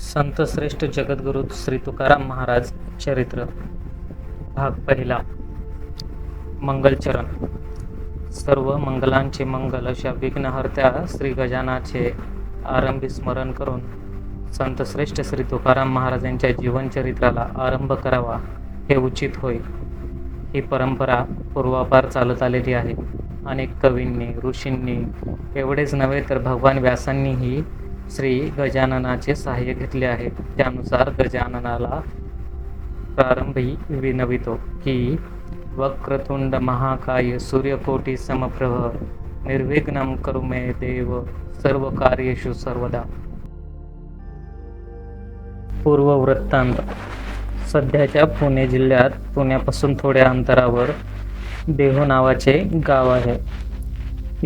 संतश्रेष्ठ जगद्गुरू श्री तुकाराम महाराज चरित्र भाग पहिला मंगलचरण. सर्व मंगलांचे मंगल अशा विघ्नहर्त्या श्री गजानाचे आरंभी स्मरण करून संतश्रेष्ठ श्री तुकाराम महाराजांच्या जीवनचरित्राला आरंभ करावा हे उचित होय ही परंपरा पूर्वापार चालत आलेली आहे. अनेक कवींनी ऋषींनी एवढेच नव्हे तर भगवान व्यासांनीही श्री गजाननाचे सहाय्य घेतले आहे. त्यानुसार गजाननाला प्रारंभी विनवितो की वक्रतुंड महाकाय सूर्यकोटी समप्रभ निर्विघ्नम करू मे देव सर्व कार्येषु सर्वदा. पूर्ववृत्तांत. सध्याच्या पुणे जिल्ह्यात पुण्यापासून थोड्या अंतरावर देहू नावाचे गाव आहे.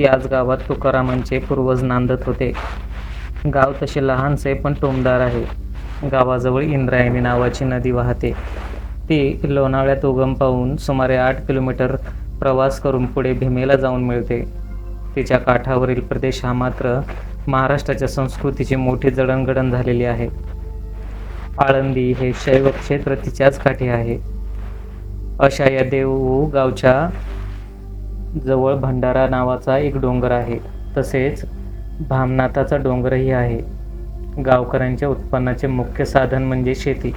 याच गावात तुकारामांचे पूर्वज नांदत होते. गाव तसे लहानसे पण टोमदार आहे. गावाजवळ इंद्रायणी नावाची नदी वाहते. ती लोणावळ्यात उगम पाहून सुमारे आठ किलोमीटर प्रवास करून पुढे भीमेला जाऊन मिळते. तिच्या काठावरील प्रदेश हा मात्र महाराष्ट्राच्या संस्कृतीची मोठी जडणघडण झालेली आहे. आळंदी हे शैव क्षेत्र तिच्याच काठी आहे. अशा या देऊ गावच्या जवळ भंडारा नावाचा एक डोंगर आहे. तसेच भामनाथाचा डोंगरही आहे. गावकऱ्यांच्या उत्पन्नाचे मुख्य साधन म्हणजे शेती.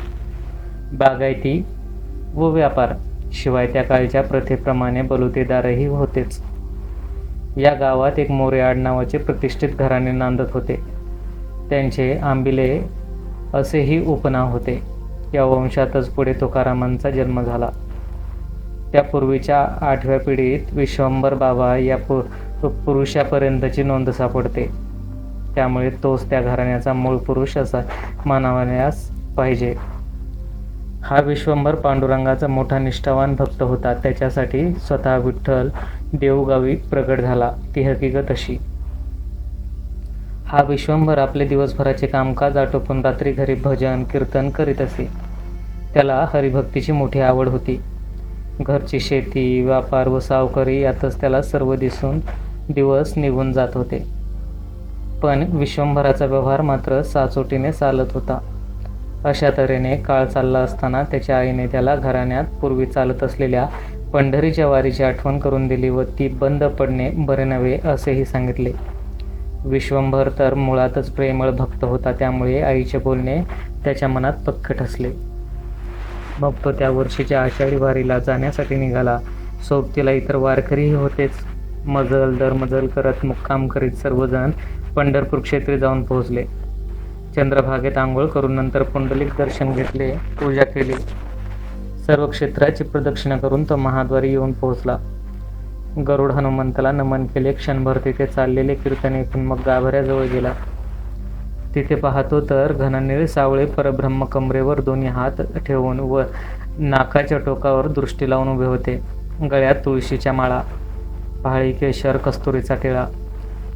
बागायती व व्यापार शिवाय त्या काळच्या प्रथेप्रमाणे बलुतेदारही होतेच. या गावात एक मोरे आडनावाचे प्रतिष्ठित घराणे नांदत होते. त्यांचे आंबिले असेही उपनाव होते. या वंशातच पुढे तुकारामांचा जन्म झाला. त्यापूर्वीच्या आठव्या पिढीत विश्वंभर बाबा या पु पुरुषापर्यंतची नोंद सापडते. त्यामुळे तोच त्या घराण्याचा मूळ पुरुष असा मानवण्यास पाहिजे. हा विश्वंभर पांडुरंगाचा मोठा निष्ठावान भक्त होता. त्याच्यासाठी स्वतः विठ्ठल देवगावी प्रगट झाला. ती हकीकत अशी. हा विश्वंभर आपले दिवसभराचे कामकाज आटोपून रात्री घरी भजन कीर्तन करीत असे. त्याला हरिभक्तीची मोठी आवड होती. घरची शेती व्यापार व सावकारी यातच त्याला सर्व दिसून दिवस निघून जात होते. पण विश्वंभराचा व्यवहार मात्र साचोटीने चालत होता. अशा तऱ्हेने काळ चालला असताना त्याच्या आईने त्याला घराण्यात पूर्वी चालत असलेल्या पंढरीच्या वारीची आठवण करून दिली व ती बंद पडणे बरे नव्हे असेही सांगितले. विश्वंभर तर मुळातच प्रेमळ भक्त होता त्यामुळे आईचे बोलणे त्याच्या मनात पक्क ठसले. मग तो त्या वर्षीच्या आषाढी वारीला जाण्यासाठी निघाला. सोबतीला इतर वारकरीही होतेच. मजल दरमजल करत मुक्काम करीत सर्वजण पंढरपूर क्षेत्री जाऊन पोहोचले. चंद्रभागेत आंघोळ करून नंतर पुंडलिक दर्शन घेतले पूजा केली. सर्व क्षेत्राची प्रदक्षिणा करून तो महाद्वारी येऊन पोहोचला. गरुड हनुमंताला नमन केले क्षणभर तिथे चाललेले कीर्तन ऐकून मग गाभऱ्याजवळ गेला. तिथे पाहतो तर घननीळ सावळे परब्रह्म कमरेवर दोन्ही हात ठेवून व नाकाच्या टोकावर दृष्टी लावून उभे होते. गळ्यात तुळशीच्या माळा पहाळी केशर कस्तुरीचा टिळा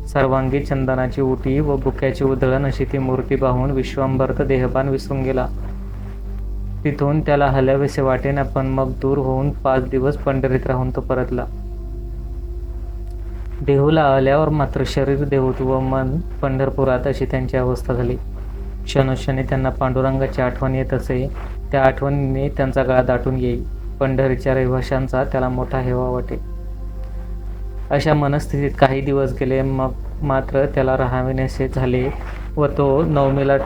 सर्वांगी चंदनाची उटी व बुक्याची उधळण अशी ती मूर्ती पाहून विश्वांभरत देहपान विसरून गेला. तिथून त्याला हल्यावेसे वाटेना पण मग दूर होऊन पाच दिवस पंढरीत राहून तो परतला. देहूला आल्यावर मात्र शरीर देहूत व मन पंढरपुरात अशी त्यांची अवस्था झाली. क्षणोक्षणी त्यांना पांडुरंगाची आठवण येत असे. त्या आठवणीने त्यांचा गळा दाटून येईल. पंढरीच्या रहिवाशांचा त्याला मोठा हेवा वाटे अशा मनस्थितीत काही दिवस गेले मग मात्र त्याला राहाविनेसे झाले व तो नवमीला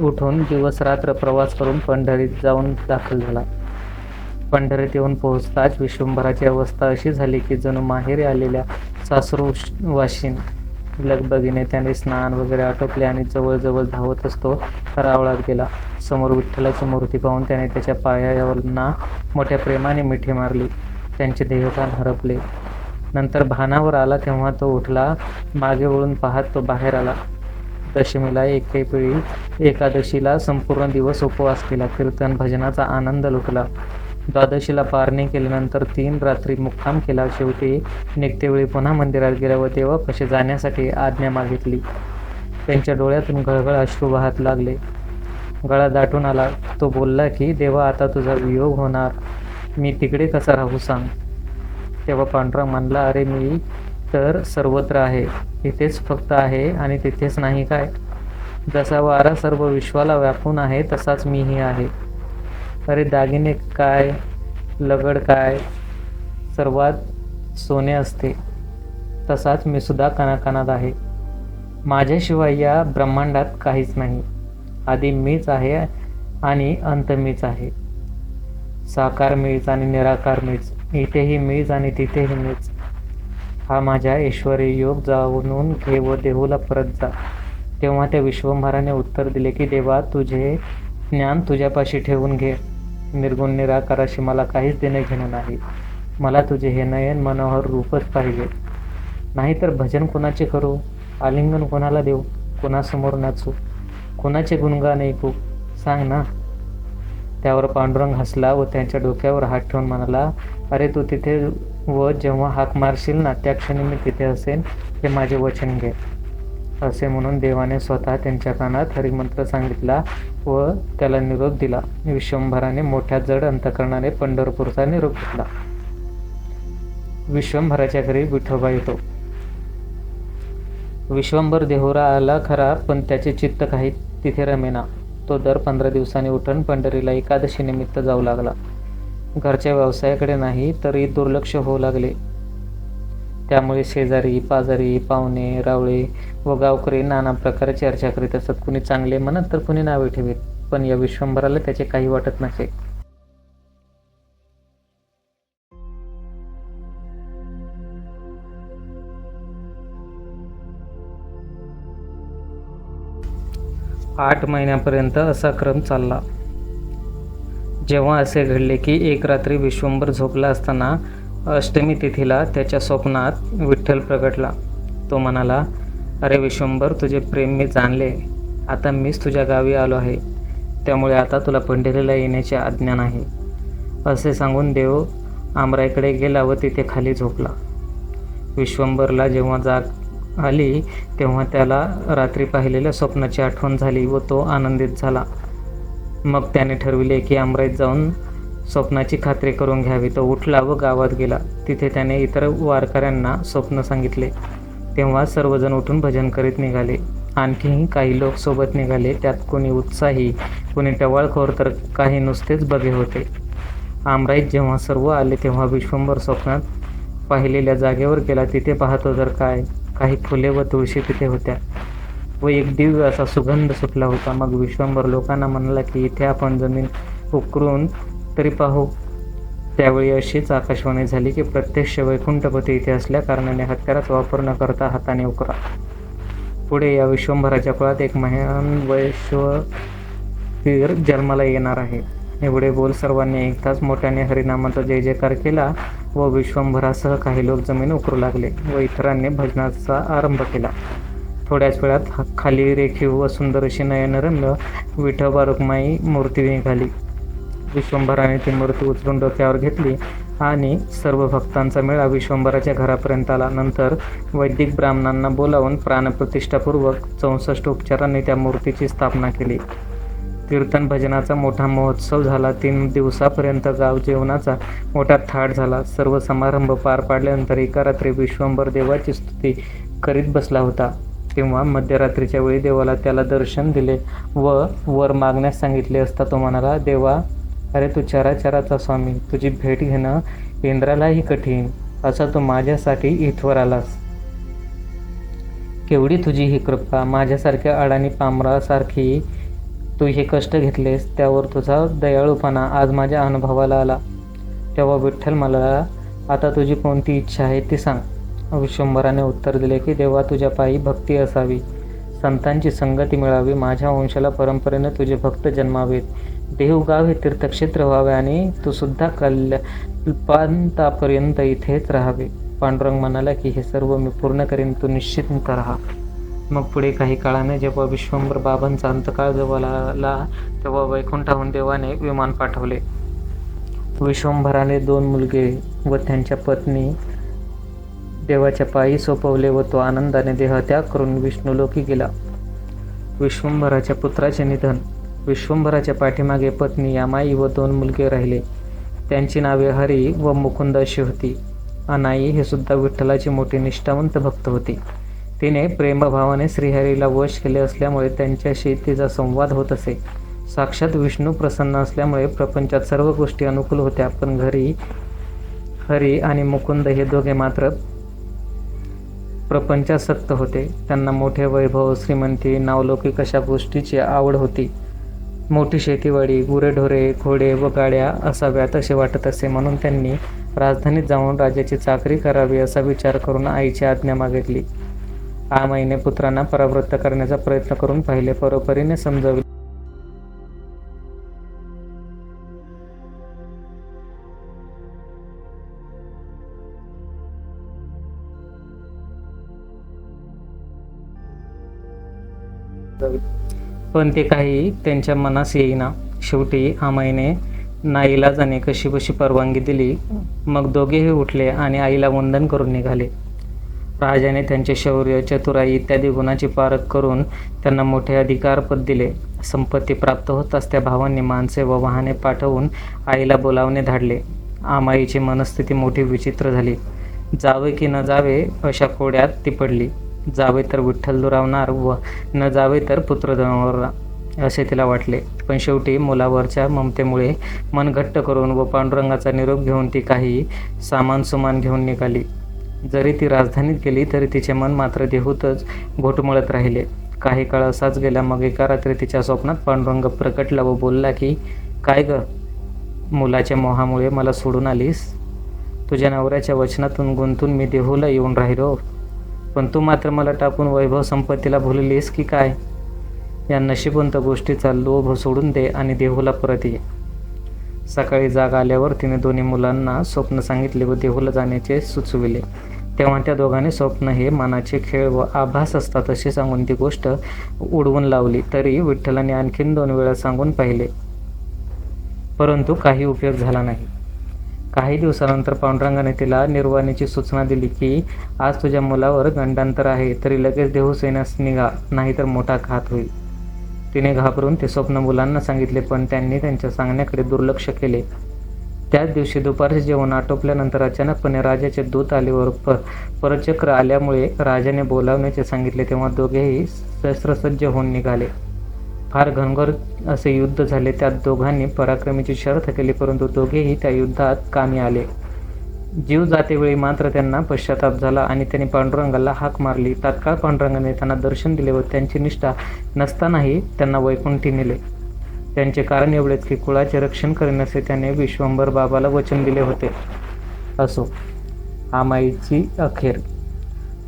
उठून दिवस रात्र प्रवास करून पंढरीत जाऊन दाखल झाला. पंढरीत येऊन पोहोचताच विश्वंभराची अवस्था अशी झाली की जणू माहेरी आलेल्या सासरू वाशीन लगबगीने त्याने स्नान वगैरे आटोपले आणि जवळजवळ धावत असतो रावळात गेला. समोर विठ्ठलाची मूर्ती पाहून त्याने त्याच्या पायावरना मोठ्या प्रेमाने मिठी मारली. त्यांचे देहकान हरपले. नंतर भानावर आला तेव्हा तो उठला मागे वळून पाहत तो बाहेर आला. दशमीला एके पिळी एकादशीला संपूर्ण दिवस उपवास केला. कीर्तन भजनाचा आनंद लुटला. द्वादशीला पारणी केल्यानंतर तीन रात्री मुक्काम केला. शेवटी निघतेवेळी पुन्हा मंदिरात गेला व तेव्हा कसे जाण्यासाठी आज्ञा मागितली. त्यांच्या डोळ्यातून गळगळ अश्रू वाहत लागले. गळा दाटून आला. तो बोलला की देवा आता तुझा वियोग होणार. मी तिकडे कसा राहू सांग? तेव्हा पांढरा म्हणला अरे मी तर सर्वत्र आहे. इथेच फक्त आहे आणि तिथेच नाही काय? जसा वारा सर्व विश्वाला व्यापून आहे तसाच मीही आहे. अरे दागिने काय? लगड काय? सर्वात सोने असते. तसाच मी सुद्धा कानाकानात आहे. माझ्याशिवाय या ब्रह्मांडात काहीच नाही. आधी मीच आहे आणि अंत मीच आहे. साकार मीच आणि निराकार मीच. इथेही मीच आणि तिथेही मीच. हा माझ्या ऐश्वरी योग जाणून घे व देहूला परत जा. तेव्हा त्या विश्वंभराने उत्तर दिले की देवा तुझे ज्ञान तुझ्यापाशी ठेवून घे. निर्गुण निराकाराशी मला काहीच देणं घेणं नाही. मला तुझे हे नयन मनोहर रूपच पाहिजे. नाहीतर भजन कोणाचे करू? आलिंगन कोणाला देऊ? कोणासमोर नाचू? कोणाचे गुणगान ऐकू? सांग ना. त्यावर पांडुरंग हसला व त्यांच्या डोक्यावर हात ठेवून म्हणाला अरे तू तिथे व जेव्हा हाक मारशील ना त्या क्षणी मी तिथे असेन हे माझे वचन घे. असे म्हणून देवाने स्वतः त्यांच्या कानात हरिमंत्र सांगितला व त्याला निरोप दिला. विश्वंभराने मोठ्या जड अंतकरणाने पंढरपूरचा निरोप घेतला. विश्वंभराच्या घरी विठोबा येतो. विश्वंभर देहोरा आला खरा पण त्याचे चित्त काही तिथे रमेना. तो दर पंधरा दिवसांनी उठून पंढरीला एकादशी निमित्त जाऊ लागला. घरच्या व्यवसायाकडे नाही तरी दुर्लक्ष होऊ लागले. त्यामुळे शेजारी पाजारी पाहुणे रावळे व गावकरी नाना प्रकारे चर्चा करीत असत. कुणी चांगले म्हणत तर कुणी नावे ठेवीत. पण या विश्वंभराला त्याचे काही वाटत नसे. आठ महिन्यापर्यंत असा क्रम चालला. जेव्हा असे घडले की एक रात्री विश्वंभर झोपला असताना अष्टमी तिथीला त्याच्या स्वप्नात विठ्ठल प्रगटला. तो म्हणाला अरे विश्वंभर तुझे प्रेम मी जाणले. आता मीच तुझ्या गावी आलो आहे. त्यामुळे आता तुला पंढरीला येण्याची आज्ञा नाही. असे सांगून देव आमराईकडे गेला व तिथे खाली झोपला. विश्वंभरला जेव्हा जाग आली तेव्हा त्याला रात्री पाहिलेल्या स्वप्नाची आठवण झाली व तो आनंदित झाला. मग त्याने ठरविले की आमराईत जाऊन स्वप्नाची खात्री करून घ्यावी. तो उठला व गावात गेला. तिथे त्याने इतर वारकऱ्यांना स्वप्न सांगितले. तेव्हा सर्वजण उठून भजन करीत निघाले. आणखीही काही लोक सोबत निघाले. त्यात कोणी उत्साही कोणी टवाळखोर तर काही नुसतेच बघे होते. आमराईत जेव्हा सर्व आले तेव्हा विश्वंभर स्वप्नात पाहिलेल्या जागेवर गेला. तिथे पाहतो तर काय? काही फुले व तुळशी तिथे होत्या. व एक दिव्य असा सुगंध सुटला होता. मग विश्वंभर लोकांना म्हणाला की इथे आपण जमीन उकरून तरी पाहू. त्यावेळी अशीच आकाशवाणी झाली की प्रत्यक्ष वैकुंठपती इथे असल्या कारणाने हत्याराचा वापर न करता हाताने उकरा. पुढे या विश्वंभराच्या कुळात एक महान वैश्ववीर जन्माला येणार आहे. एवढे बोल सर्वांनी एकदाच मोठ्याने हरिनामाचा जय जयकार केला व विश्वंभरासह काही लोक जमीन उकरू लागले व इतरांनी भजनाचा आरंभ केला. थोड्याच वेळात खाली रेखीव व सुंदर अशी नयनरम्य विठोबा रुक्माई मूर्ती निघाली. विश्वंभराने ती मूर्ती उचलून डोक्यावर घेतली आणि सर्व भक्तांचा मेळा विश्वंभराच्या घरापर्यंत आला. नंतर वैदिक ब्राह्मणांना बोलावून प्राणप्रतिष्ठापूर्वक चौसष्ट उपचारांनी त्या मूर्तीची स्थापना केली. कीर्तन भजनाचा मोठा महोत्सव झाला. तीन दिवसापर्यंत गाव जेवणाचा मोठा थाट झाला. सर्व समारंभ पार पाडल्यानंतर एका रात्री विश्वंभर देवाची स्तुती करीत बसला होता. तेव्हा मध्यरात्रीच्या वेळी देवाला त्याला दर्शन दिले व वर मागण्यास सांगितले असता तो म्हणाला देवा अरे तू चराचराचा स्वामी तुझी भेट घेणं इंद्रालाही कठीण असा तू माझ्यासाठी इथवर आलास. केवढी तुझी ही कृपा माझ्यासारख्या अडाणी पामरासारखी तू हे कष्ट घेतलेस त्यावर तुझा दयाळूपणा आज माझ्या अनुभवाला आला. तेव्हा विठ्ठल मला आता तुझी कोणती इच्छा आहे ती सांग. विश्वंभराने उत्तर दिले की देवा तुझ्या पायी भक्ती असावी. संतांची संगती मिळावी माझ्या वंशाला परंपरेने तुझे भक्त जन्मावेत. देवगाव हे तीर्थक्षेत्र व्हावे आणि तू सुद्धा कल्पांतापर्यंत इथेच राहावे. पांडुरंग म्हणाला की हे सर्व मी पूर्ण करीन तू निश्चिंत राहा. मग पुढे काही काळाने जेव्हा विश्वंभर बाबांचा अंतकाळ जवळ आला तेव्हा वैकुंठाहून देवाने विमान पाठवले. विश्वंभराने दोन मुलगे व त्यांच्या पत्नी देवाच्या पायी सोपवले व तो आनंदाने देहत्याग करून विष्णुलोकी गेला. विश्वंभराच्या पुत्राचे निधन विश्वंभराच्या पाठीमागे पत्नी यामाई व दोन मुलगे राहिले. त्यांची नावे हरी व मुकुंद अशी होती. अनाई हे सुद्धा विठ्ठलाची मोठी निष्ठावंत भक्त होती. तिने प्रेमभावाने श्रीहरीला वश केले असल्यामुळे त्यांच्याशी तिचा संवाद होत असे. साक्षात विष्णू प्रसन्न असल्यामुळे प्रपंचात सर्व गोष्टी अनुकूल होत्या पण घरी हरी आणि मुकुंद हे दोघे मात्र प्रपंचासक्त होते. त्यांना मोठे वैभव श्रीमंती नावलौकिक अशा गोष्टीची आवड होती. मोठी शेतीवाडी गुरेढोरे घोडे व गाड्या असाव्यात असे वाटत असे म्हणून त्यांनी राजधानीत जाऊन राजाची चाकरी करावी असा विचार करून आईची आज्ञा मागितली. आमाईने पुत्रांना परावृत्त करण्याचा प्रयत्न करून पाहिले परोपरीने समजवले पण ते काही त्यांच्या मनास येईना. शेवटी आमाईने नाईलाजाने कशी बशी परवानगी दिली मग दोघेही उठले आणि आईला वंदन करून निघाले. राजाने त्यांचे शौर्य चतुराई इत्यादी गुणाची पारख करून त्यांना मोठे अधिकारपद दिले. संपत्ती प्राप्त होताच त्या भावांनी माणसे व वाहने पाठवून आईला बोलावणे धाडले. आमाईची मनस्थिती मोठी विचित्र झाली. जावे की न जावे अशा कोड्यात ती पडली. जावे तर विठ्ठल दुरावणार व न जावे तर पुत्र दुरावणार असे तिला वाटले. पण शेवटी मुलावरच्या ममतेमुळे मन घट्ट करून व पांडुरंगाचा निरोप घेऊन ती काही सामान सुमान घेऊन निघाली. जरी ती राजधानीत गेली तरी तिचे मन मात्र देहूतच घोटमळत राहिले. काही काळ असाच गेला मग एका रात्री तिच्या स्वप्नात पांडुरंग प्रकटला व बोलला की काय ग मुलाच्या मोहामुळे मला सोडून आलीस? तुझ्या नवऱ्याच्या वचनातून गुंतून मी देहूला येऊन राहिलो. पण तू मात्र मला टाकून वैभव संपत्तीला भुललीस की काय? या नशिबंत गोष्टीचा लोभ सोडून दे आणि देहूला परत ये. सकाळी जाग आल्यावर तिने दोन्ही मुलांना स्वप्न सांगितले व देहूला जाण्याचे सुचविले. तेव्हा त्या दोघांनी स्वप्न हे मनाचे खेळ व आभास असतात असे सांगून ती गोष्ट उडवून लावली. तरी विठ्ठलाने आणखीन दोन वेळा सांगून पाहिले. परंतु काही उपयोग झाला नाही. काही दिवसानंतर पांडुरंगाने तिला निर्वाणीची सूचना दिली की आज तुझ्या मुलावर गंडांतर आहे तरी लगेच देहूसेनास निघा नाहीतर मोठा घात होईल. तिने घाबरून ते स्वप्न मुलांना सांगितले पण त्यांनी त्यांच्या सांगण्याकडे दुर्लक्ष केले. त्याच दिवशी दुपारचे जेवण आटोपल्यानंतर अचानकपणे राजाचे दूत आल्यावर पर परचक्र आल्यामुळे राजाने बोलावण्याचे सांगितले तेव्हा दोघेही शस्त्रसज्ज होऊन निघाले. फार घनघोर असे युद्ध झाले त्यात दोघांनी पराक्रमीची शर्थ केली परंतु दोघेही त्या युद्धात कामी आले. जीव जातेवेळी मात्र त्यांना पश्चाताप झाला आणि त्यांनी पांडुरंगाला हाक मारली. तात्काळ पांडुरंगाने त्यांना दर्शन दिले व त्यांची निष्ठा नसतानाही त्यांना वैकुंठी नेले. त्यांचे कारण एवढेच की कुळाचे रक्षण करण्याचे त्याने विश्वंभर बाबाला वचन दिले होते. असो आमाईची अखेर.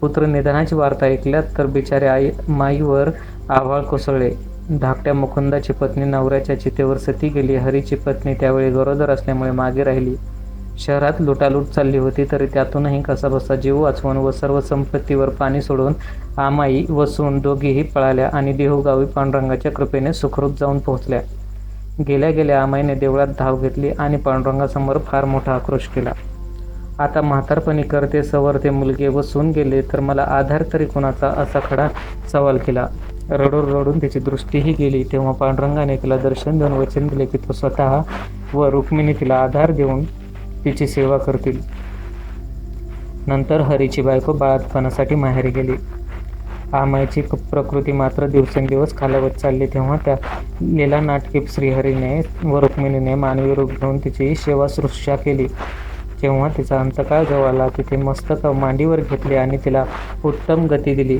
पुत्र निधनाची वार्ता ऐकल्यात तर बिचारे आई माईवर आव्हाळ कोसळले. धाकट्या मुकुंदाची पत्नी नवऱ्याच्या चितेवर सती गेली. हरीची पत्नी त्यावेळी गरोदर असल्यामुळे मागे राहिली. शहरात लुटालूट चालली होती तरी त्यातूनही कसाबसा जीव वाचवून व सर्व संपत्तीवर पाणी सोडून आमाई व सून दोघीही पळाल्या आणि देहूगावी पांडुरंगाच्या कृपेने सुखरूप जाऊन पोहोचल्या. गेल्या गेल्या आमाईने देवळात धाव घेतली आणि पांडुरंगासमोर फार मोठा आक्रोश केला. आता म्हातारपणी करते सवरते मुलगे व सून गेले तर मला आधार तरी कोणाचा असा खडा सवाल केला. रडून रडून तिची दृष्टीही गेली. तेव्हा पांडुरंगाने तिला दर्शन देऊन वचन दिले की तो स्वतः व रुक्मिणी तिला आधार देऊन तिची सेवा करतील. नंतर हरीची बायको बाळातपणासाठी माहेरी गेली. आमाईची प्रकृती मात्र दिवसेंदिवस खालावत चालली. तेव्हा त्या लीला नाटकी श्रीहरीने व रुक्मिणीने मानवी रूप घेऊन तिची सेवासृष्या केली. जेव्हा तिचा अंतकाळ जवळला. तिथे मस्तक मांडीवर घेतले आणि तिला उत्तम गती दिली.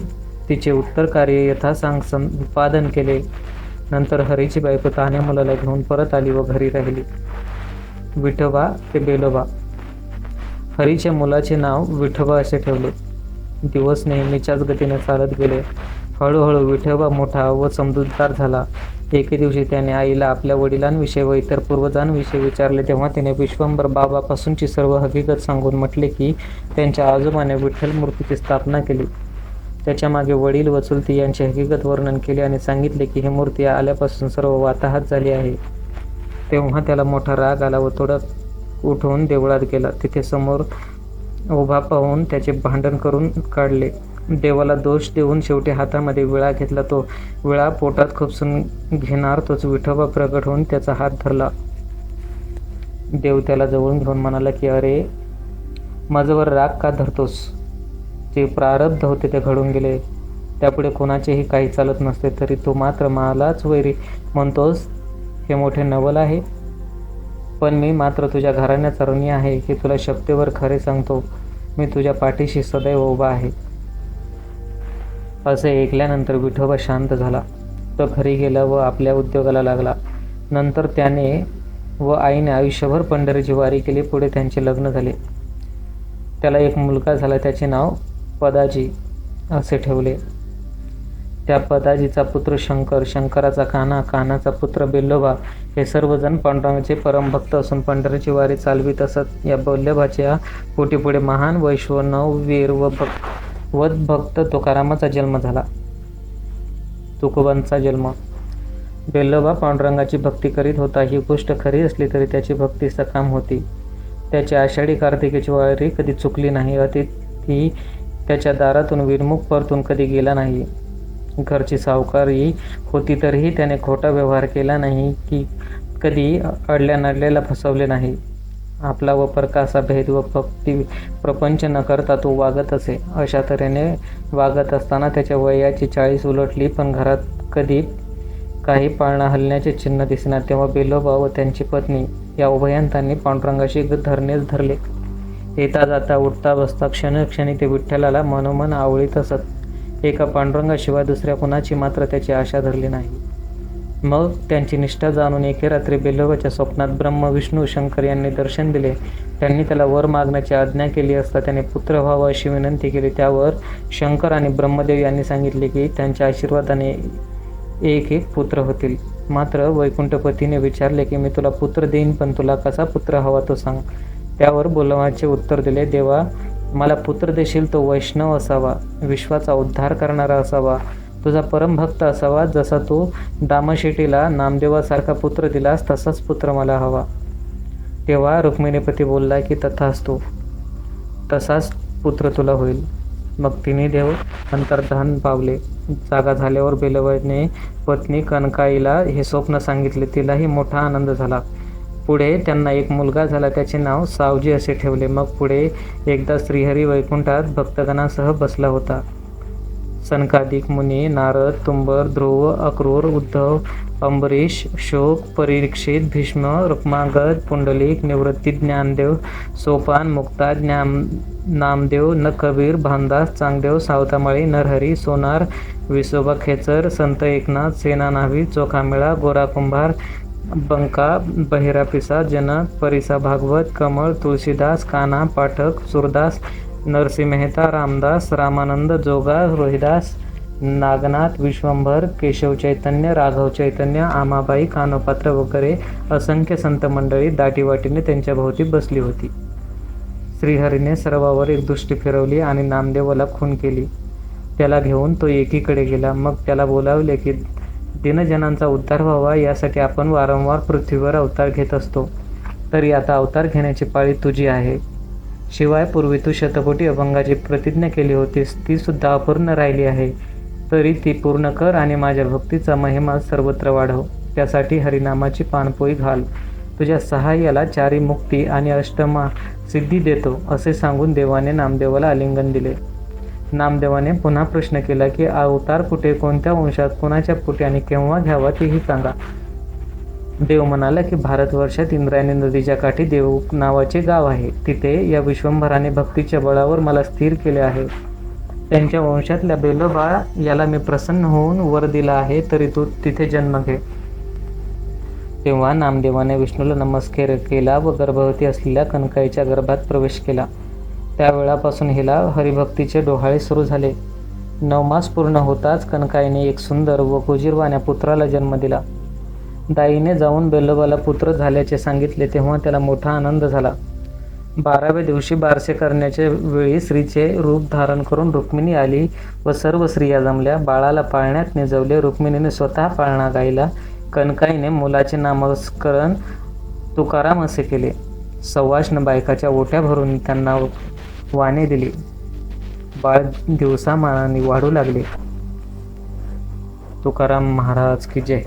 तिचे उत्तर कार्य यथासांग संपादन केले. नंतर हरीची बायको तान्या मुलाला घेऊन परत आली व घरी राहिली. विठोबा ते बेलोबा. हरीच्या मुलाचे नाव विठोबा असे ठेवले. दिवस नेहमीच्याच गतीने चालत गेले. हळूहळू विठोबा मोठा व समजूतदार झाला. एके दिवशी त्याने आईला आपल्या वडिलांविषयी व इतर पूर्वजांविषयी विचारले तेव्हा तिने विश्वंभर बाबापासूनची सर्व हकीकत सांगून म्हटले की त्यांच्या आजोबाने विठ्ठल मूर्तीची स्थापना केली. त्याच्यामागे वडील व चुलती यांचे हकीकत वर्णन केले आणि सांगितले की ही मूर्ती आल्यापासून सर्व वाताहत झाली आहे. तेव्हा त्याला मोठा राग आला व थोडा उठवून देवळात गेला. तिथे समोर उभा पाहून त्याचे भांडण करून काढले. देवाला दोष देऊन शेवटी हातामध्ये विळा घेतला. तो विळा पोटात खुपसून घेणार तोच विठोबा प्रकट होऊन त्याचा हात धरला. देव त्याला जवळून घेऊन म्हणाला की अरे माझ्यावर राग का धरतोस? जे प्रारब्ध होते ते घडून गेले. त्यापुढे कोणाचेही काही चालत नसते तरी तू मात्र मलाच वैरी म्हणतोस हे मोठे नवल आहे. पण मी मात्र तुझ्या घराण्याचा ऋणी आहे की तुला शक्तीवर खरे सांगतो. मी तुझ्या पाठीशी सदैव उभा आहे. असे ऐकल्यानंतर विठोबा शांत झाला. तो घरी गेला व आपल्या उद्योगाला लागला. नंतर त्याने व आईने आयुष्यभर पंढरीची वारी केली. पुढे त्यांचे लग्न झाले. त्याला एक मुलगा झाला. त्याचे नाव पदाजी असे ठेवले. त्या पदाजीचा पुत्र शंकर शंकराचा कान्हा कान्हाचा पुत्र बेल्लोबा हे सर्वजण पांडुरंगाचे परमभक्त असून पंढरीची वारी चालवीत असत. या बल्लभाच्या पोटीपुढे महान वैश्वनव वीर व भक्त वत भक्त तुकारामाचा जन्म झाला. तुकोबांचा जन्म. बेल्लोबा पांडुरंगाची भक्ती करीत होता. ही गोष्ट खरी असली तरी त्याची भक्ती सकाम होती. त्याची आषाढी कार्तिकेची वारी कधी चुकली नाही. अतिथी त्याच्या दारातून विरमुख परतून कधी गेला नाही. घरची सावकारी होती तरीही त्याने खोटा व्यवहार केला नाही की कधी अडल्या नडलेला फसवले नाही. आपला व परकासा भेद व भक्ती प्रपंच न करता तो वागत असे. अशा तऱ्हेने वागत असताना त्याच्या वयाची चाळीस उलटली पण घरात कधी काही पाळणा हलण्याचे चिन्ह दिसणार तेव्हा बेलोबा व त्यांची पत्नी या उभयंतांनी पांडुरंगाशी धरणेच धरले. येता जाता उठता बसता क्षणक्षणी ते विठ्ठलाला मनोमन आवळीत असत. एका पांडुरंगाशिवाय दुसऱ्या कुणाची मात्र त्याची आशा धरली नाही. मग त्यांची निष्ठा जाणून एके रात्री बेलोबाच्या स्वप्नात ब्रह्म विष्णू शंकर यांनी दर्शन दिले. त्यांनी त्याला वर मागण्याची आज्ञा केली असता त्याने पुत्र व्हावं अशी विनंती केली. त्यावर शंकर आणि ब्रह्मदेव यांनी सांगितले की त्यांच्या आशीर्वादाने एक एक पुत्र होतील. मात्र वैकुंठपतीने विचारले की मी तुला पुत्र देईन पण तुला कसा पुत्र हवा तो सांग. त्यावर बोलवाचे उत्तर दिले देवा मला पुत्र देशील तो वैष्णव असावा विश्वाचा उद्धार करणारा असावा तुझा परमभक्त असावा जसा तू दामशेटीला नामदेवासारखा पुत्र दिलास तसाच पुत्र मला हवा. तेव्हा रुक्मिणीपती बोलला की तथाच तसाच पुत्र तुला होईल. मग तिने देव अंतर्धान पावले. जागा झाल्यावर बेलवने पत्नी कनकाईला हे स्वप्न सांगितले तिलाही मोठा आनंद झाला. पुढे त्यांना एक मुलगा झाला त्याचे नाव सावजी असे ठेवले. मग पुढे एकदा श्रीहरी वैकुंठात भक्तगणासह बसला होता. सनकादिक मुनी नारद तुंबर ध्रुव अक्रूर उद्धव अंबरीश शोक परीक्षित भीष्म रुक्मागत पुंडलिक निवृत्ती ज्ञानदेव सोपान मुक्ता ज्ञान नामदेव न कबीर भानदास चांगदेव सावतामाळी नरहरी सोनार विसोबा खेचर संत एकनाथ सेनानावी चोखामेळा गोरा कुंभार बंका बहिरापिसा जना जनक परिसा भागवत कमळ तुळशीदास काना पाठक सुरदास नरसिंह मेहता रामदास रामानंद जोगा रोहिदास नागनाथ विश्वंभर केशव चैतन्य राघव चैतन्य आमाबाई कानोपात्र वगैरे असंख्य संत मंडळी दाटीवाटीने त्यांच्या भोवती बसली होती. श्रीहरीने सर्वावर एक दृष्टी फिरवली आणि नामदेवाला खून केली. त्याला घेऊन तो एकीकडे गेला. मग त्याला बोलावले की दिनजनांचा उद्धार व्हावा यासाठी आपण वारंवार पृथ्वीवर अवतार घेत असतो. तरी आता अवतार घेण्याची पाळी तुझी आहे. शिवाय पूर्वी तू शतकोटी अभंगाची प्रतिज्ञा केली होतीस ती सुद्धा अपूर्ण राहिली आहे. तरी ती पूर्ण कर आणि माझ्या भक्तीचा महिमा सर्वत्र वाढव. त्यासाठी हरिनामाची पाणपोई घाल. तुझ्या सहाय्याला चारी मुक्ती आणि अष्टमा सिद्धी देतो असे सांगून देवाने नामदेवाला आलिंगन दिले. नामदेवाने पुन्हा प्रश्न केला की अवतार कुठे कोणत्या वंशात कोणाच्या पुटे आणि केव्हा घ्यावा तेही सांगा. देव म्हणाला की भारतवर्षात इंद्रायणी नदीच्या काठी देव नावाचे गाव आहे. तिथे या विश्वंभराने भक्तीच्या बळावर मला स्थिर केले आहे. त्यांच्या वंशातल्या बेलोबा याला मी प्रसन्न होऊन वर दिला आहे तरी तू तिथे जन्म घे. तेव्हा नामदेवाने विष्णूला नमस्कार केला व गर्भवती असलेल्या कनकाईच्या गर्भात प्रवेश केला. त्यावेळापासून हिला हरिभक्तीचे डोहाळे सुरू झाले. नवमास पूर्ण होताच कनकाईने एक सुंदर व कुजीरवाण्या पुत्राला जन्म दिला. दाईने जाऊन बेल्लोबाला पुत्र झाल्याचे सांगितले तेव्हा त्याला मोठा आनंद झाला. बाराव्या दिवशी बारसे करण्याच्या वेळी स्त्रीचे रूप धारण करून रुक्मिणी आली व सर्व स्त्रिया जमल्या. बाळाला पाळण्यात निजवले रुक्मिणीने स्वतः पाळणा गायला कनकाईने मुलाचे नामस्करण तुकाराम असे केले. सवाष्ण बायकाच्या ओट्या भरून त्यांना वाणे दिली. बाळ दिवसामानाने वाढू लागले. तुकाराम महाराज की जय.